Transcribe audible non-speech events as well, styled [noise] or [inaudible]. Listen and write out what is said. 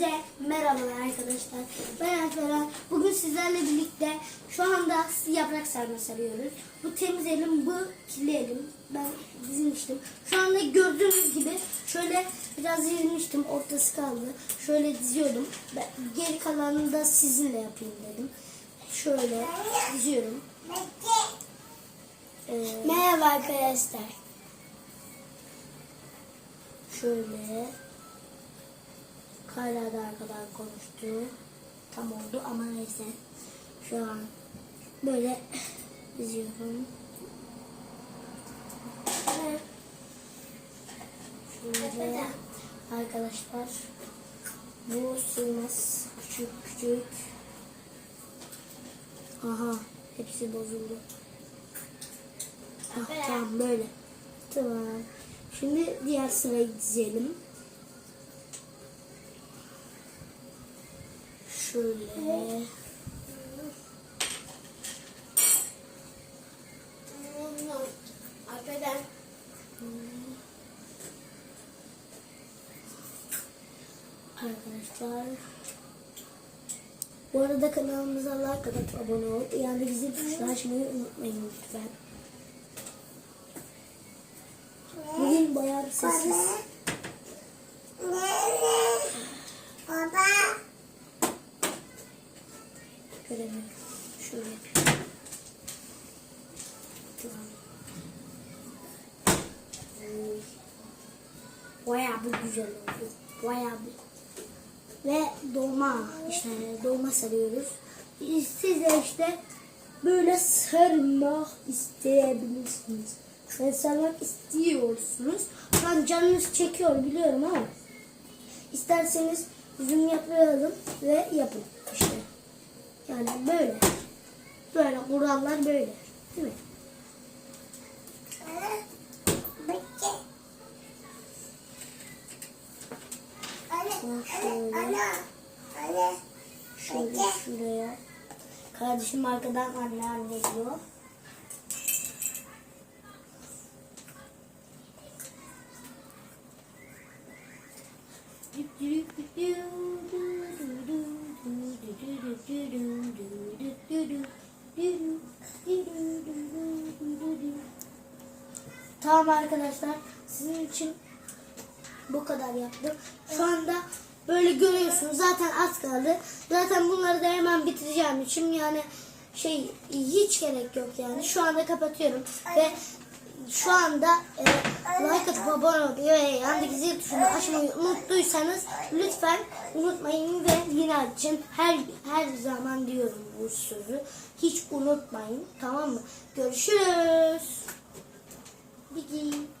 Hepinize merhabalar arkadaşlar. Ben Alperen. Bugün sizlerle birlikte şu anda yaprak sarma sarıyoruz. Bu temiz elim, bu kirli elim. Ben dizmiştim. Şu anda gördüğünüz gibi şöyle biraz dizmiştim. Ortası kaldı. Şöyle diziyordum. Ben geri kalanını da sizinle yapayım dedim. Şöyle diziyorum. Ee, Merhaba arkadaşlar. Şöyle Kayra da kadar konuştu. Tam oldu ama neyse. Şu an böyle [laughs] diziyorum. Evet. Şöyle arkadaşlar bu sığmaz. Küçük küçük. Aha hepsi bozuldu. Ah, tamam böyle. Tamam. Şimdi diğer sırayı dizelim. Şöyle. Arkadaşlar. Bu arada kanalımıza like atıp abone ol. Yani bizi tuşla açmayı unutmayın lütfen. Bugün bayağı bir sessiz. Şöyle. Tamam. Oy. Bayağı bir güzel oldu. Bayağı bir. Ve dolma işte dolma sarıyoruz. Siz de işte böyle sarmak isteyebilirsiniz. Şöyle sarmak istiyorsunuz. An canınız çekiyor biliyorum ama isterseniz zoom yapalım ve yapın. Yani böyle. Böyle kurallar böyle. Değil mi? Şöyle, şöyle şuraya. Kardeşim arkadan anne anne diyor. Tamam arkadaşlar sizin için bu kadar yaptım. Şu anda böyle görüyorsunuz zaten az kaldı. Zaten bunları da hemen bitireceğim için yani şey hiç gerek yok yani. Şu anda kapatıyorum ve şu anda e, like atıp abone olmayı ve yandaki zil tuşunu açmayı unuttuysanız lütfen unutmayın ve yine açın. Her her zaman diyorum bu sözü. Hiç unutmayın tamam mı? Görüşürüz. Biggie.